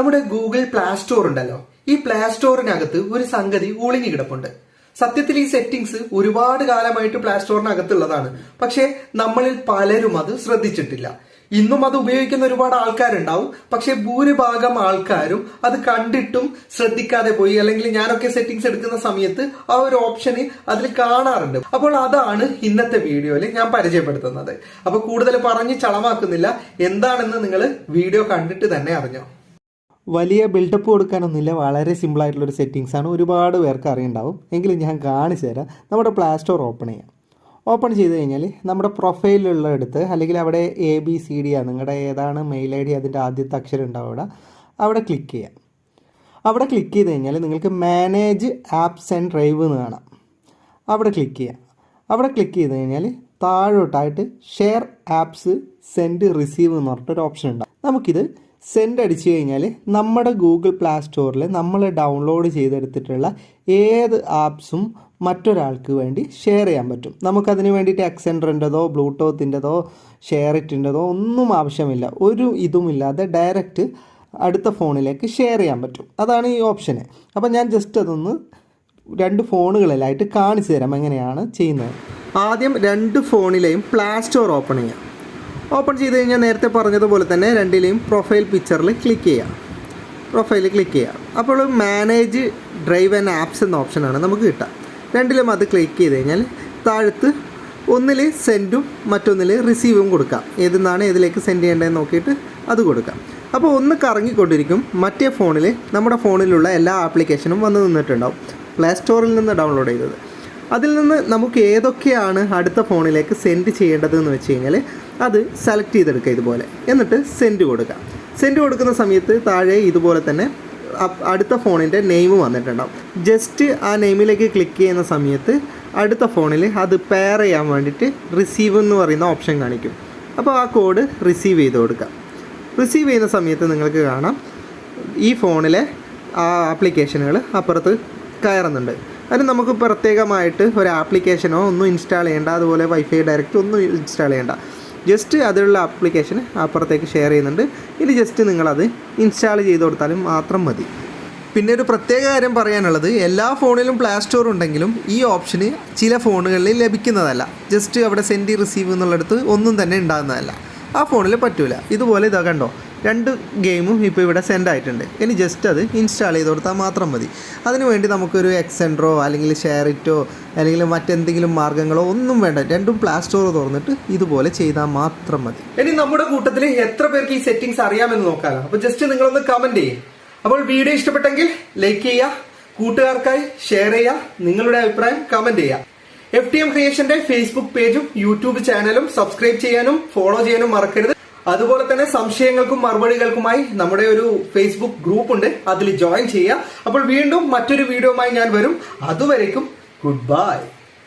നമ്മുടെ Google play store ഉണ്ടല്ലോ. ഈ പ്ലേ സ്റ്റോറിനകത്ത് ഒരു സംഗതി ഒളിഞ്ഞു കിടപ്പുണ്ട്. സത്യത്തിൽ ഈ സെറ്റിംഗ്സ് ഒരുപാട് കാലമായിട്ട് പ്ലേ സ്റ്റോറിനകത്തുള്ളതാണ്. പക്ഷെ നമ്മളിൽ പലരും അത് ശ്രദ്ധിച്ചിട്ടില്ല. ഇന്നും അത് ഉപയോഗിക്കുന്ന ഒരുപാട് ആൾക്കാരുണ്ടാവും. പക്ഷെ ഭൂരിഭാഗം ആൾക്കാരും അത് കണ്ടിട്ടും ശ്രദ്ധിക്കാതെ പോയി. അല്ലെങ്കിൽ ഞാനൊക്കെ സെറ്റിംഗ്സ് എടുക്കുന്ന സമയത്ത് ആ ഒരു ഓപ്ഷന് അതിൽ കാണാറുണ്ട്. അപ്പോൾ അതാണ് ഇന്നത്തെ വീഡിയോയിൽ ഞാൻ പരിചയപ്പെടുത്തുന്നത്. അപ്പൊ കൂടുതൽ പറഞ്ഞ് ചളമാക്കുന്നില്ല. എന്താണെന്ന് നിങ്ങൾ വീഡിയോ കണ്ടിട്ട് തന്നെ അറിഞ്ഞോ? വലിയ ബിൽഡപ്പ് കൊടുക്കാനൊന്നുമില്ല. വളരെ ഒരു സെറ്റിങ്സ് ആണ്. ഒരുപാട് പേർക്ക് അറിയുണ്ടാവും. എങ്കിലും ഞാൻ കാണിച്ചു തരാം. നമ്മുടെ പ്ലേ സ്റ്റോർ ഓപ്പൺ ചെയ്യാം. ഓപ്പൺ ചെയ്ത് കഴിഞ്ഞാൽ നമ്മുടെ പ്രൊഫൈലിലുള്ള എടുത്ത് അല്ലെങ്കിൽ അവിടെ എ ബി സി ഡി ആണ് നിങ്ങളുടെ ഏതാണ് മെയിൽ ഐ ഡി അതിന്റെ ആദ്യത്തെ അക്ഷരം ഉണ്ടാവും അവിടെ അവിടെ ക്ലിക്ക് ചെയ്യാം. അവിടെ ക്ലിക്ക് ചെയ്ത് കഴിഞ്ഞാൽ നിങ്ങൾക്ക് മാനേജ് ആപ്സ് ആൻഡ് ഡ്രൈവ് എന്ന് കാണാം. അവിടെ ക്ലിക്ക് ചെയ്യാം. അവിടെ ക്ലിക്ക് ചെയ്ത് കഴിഞ്ഞാൽ താഴോട്ടായിട്ട് ഷെയർ ആപ്സ് സെൻഡ് റിസീവ് എന്ന് പറഞ്ഞിട്ടൊരു ഓപ്ഷൻ ഉണ്ടാകും നമുക്കിത് സെൻഡ് അടിച്ചു കഴിഞ്ഞാൽ നമ്മുടെ ഗൂഗിൾ പ്ലേ സ്റ്റോറിൽ നമ്മൾ ഡൗൺലോഡ് ചെയ്തെടുത്തിട്ടുള്ള ഏത് ആപ്സും മറ്റൊരാൾക്ക് വേണ്ടി ഷെയർ ചെയ്യാൻ പറ്റും. നമുക്കതിന് വേണ്ടിയിട്ട് എക്സെൻഡറിന്റെതോ ബ്ലൂടൂത്തിന്റെതോ ഷെയറിറ്റിന്റെതോ ഒന്നും ആവശ്യമില്ല. ഒരു ഇതുമില്ലാതെ ഡയറക്റ്റ് അടുത്ത ഫോണിലേക്ക് ഷെയർ ചെയ്യാൻ പറ്റും. അതാണ് ഈ ഓപ്ഷന്. അപ്പോൾ ഞാൻ ജസ്റ്റ് അതൊന്ന് രണ്ട് ഫോണുകളിലായിട്ട് കാണിച്ചു തരാം എങ്ങനെയാണ് ചെയ്യുന്നത്. ആദ്യം രണ്ട് ഫോണിലെയും പ്ലേ സ്റ്റോർ ഓപ്പൺ ചെയ്യാം. ഓപ്പൺ ചെയ്ത് കഴിഞ്ഞാൽ നേരത്തെ പറഞ്ഞതുപോലെ തന്നെ രണ്ടിലെയും പ്രൊഫൈൽ പിക്ചറിൽ ക്ലിക്ക് ചെയ്യാം. പ്രൊഫൈലിൽ ക്ലിക്ക് ചെയ്യാം. അപ്പോൾ മാനേജ് ഡ്രൈവ് ആൻഡ് ആപ്സ് എന്ന ഓപ്ഷനാണ് നമുക്ക് കിട്ടുക. രണ്ടിലും അത് ക്ലിക്ക് ചെയ്ത് കഴിഞ്ഞാൽ താഴത്ത് ഒന്നിൽ സെൻഡും മറ്റൊന്നിൽ റിസീവും കൊടുക്കാം. ഏതെന്നാണ് ഏതിലേക്ക് സെൻഡ് ചെയ്യേണ്ടതെന്ന് നോക്കിയിട്ട് അത് കൊടുക്കാം. അപ്പോൾ ഒന്ന് കറങ്ങിക്കൊണ്ടിരിക്കും. മറ്റേ ഫോണിൽ നമ്മുടെ ഫോണിലുള്ള എല്ലാ ആപ്ലിക്കേഷനും വന്ന് നിന്നിട്ടുണ്ടാവും. പ്ലേ സ്റ്റോറിൽ നിന്ന് ഡൗൺലോഡ് ചെയ്തത്. അതിൽ നിന്ന് നമുക്ക് ഏതൊക്കെയാണ് അടുത്ത ഫോണിലേക്ക് സെൻഡ് ചെയ്യേണ്ടത് എന്ന് വെച്ച് കഴിഞ്ഞാൽ അത് സെലക്ട് ചെയ്തെടുക്കുക ഇതുപോലെ. എന്നിട്ട് സെൻഡ് കൊടുക്കുക. സെൻഡ് കൊടുക്കുന്ന സമയത്ത് താഴെ ഇതുപോലെ തന്നെ അടുത്ത ഫോണിന്റെ നെയിം വന്നിട്ടുണ്ടാവും. ജസ്റ്റ് ആ നെയിമിലേക്ക് ക്ലിക്ക് ചെയ്യുന്ന സമയത്ത് അടുത്ത ഫോണിൽ അത് പെയർ ചെയ്യാൻ വേണ്ടിയിട്ട് റിസീവ് എന്ന് പറയുന്ന ഓപ്ഷൻ കാണിക്കും. അപ്പോൾ ആ കോഡ് റിസീവ് ചെയ്ത് കൊടുക്കുക. റിസീവ് ചെയ്യുന്ന സമയത്ത് നിങ്ങൾക്ക് കാണാം. ഈ ഫോണിലെ ആ ആപ്ലിക്കേഷനുകൾ അപ്പുറത്ത് കയറുന്നുണ്ട്. അതിന് നമുക്ക് പ്രത്യേകമായിട്ട് ഒരു ആപ്ലിക്കേഷനോ ഒന്നും ഇൻസ്റ്റാൾ ചെയ്യേണ്ട അതുപോലെ വൈഫൈ ഡയറക്റ്റ് ഒന്നും ഇൻസ്റ്റാൾ ചെയ്യേണ്ട. ജസ്റ്റ് അതിലുള്ള ആപ്ലിക്കേഷൻ അപ്പുറത്തേക്ക് ഷെയർ ചെയ്യുന്നുണ്ട്. ഇനി ജസ്റ്റ് നിങ്ങളത് ഇൻസ്റ്റാൾ ചെയ്ത് കൊടുത്താലും മാത്രം മതി. പിന്നെ ഒരു പ്രത്യേക കാര്യം പറയാനുള്ളത് എല്ലാ ഫോണിലും പ്ലേ സ്റ്റോർ ഉണ്ടെങ്കിലും ഈ ഓപ്ഷന് ചില ഫോണുകളിൽ ലഭിക്കുന്നതല്ല. ജസ്റ്റ് അവിടെ സെൻഡ് റിസീവ് എന്നുള്ളിടത്ത് ഒന്നും തന്നെ ഉണ്ടാകുന്നതല്ല. ആ ഫോണിൽ പറ്റൂല. ഇതുപോലെ ഇതാ കണ്ടോ രണ്ട് ഗെയിമും ഇപ്പോൾ ഇവിടെ സെൻഡ് ആയിട്ടുണ്ട്. ഇനി ജസ്റ്റ് അത് ഇൻസ്റ്റാൾ ചെയ്ത് കൊടുത്താൽ മാത്രം മതി. അതിനുവേണ്ടി നമുക്കൊരു എക്സെൻഡറോ അല്ലെങ്കിൽ ഷെയറിറ്റോ അല്ലെങ്കിൽ മറ്റെന്തെങ്കിലും മാർഗങ്ങളോ ഒന്നും വേണ്ട. രണ്ടും പ്ലേ സ്റ്റോർ തുറന്നിട്ട് ഇതുപോലെ ചെയ്താൽ മാത്രം മതി. ഇനി നമ്മുടെ കൂട്ടത്തിൽ എത്ര പേർക്ക് ഈ സെറ്റിംഗ്സ് അറിയാമെന്ന് നോക്കാലോ. അപ്പൊ ജസ്റ്റ് നിങ്ങളൊന്ന് കമന്റ് ചെയ്യും. അപ്പോൾ വീഡിയോ ഇഷ്ടപ്പെട്ടെങ്കിൽ ലൈക്ക് ചെയ്യുക കൂട്ടുകാർക്കായി ഷെയർ ചെയ്യുക നിങ്ങളുടെ അഭിപ്രായം കമന്റ് ചെയ്യുക. എഫ് ടി എം ക്രിയേഷന്റെ ഫേസ്ബുക്ക് പേജും യൂട്യൂബ് ചാനലും സബ്സ്ക്രൈബ് ചെയ്യാനും ഫോളോ ചെയ്യാനും മറക്കരുത്. അതുപോലെ തന്നെ സംശയങ്ങൾക്കും മറുപടികൾക്കുമായി നമ്മുടെ ഒരു ഫേസ്ബുക്ക് ഗ്രൂപ്പ് ഉണ്ട്. അതിൽ ജോയിൻ ചെയ്യുക. അപ്പോൾ വീണ്ടും മറ്റൊരു വീഡിയോമായി ഞാൻ വരും. അതുവരേക്കും ഗുഡ് ബൈ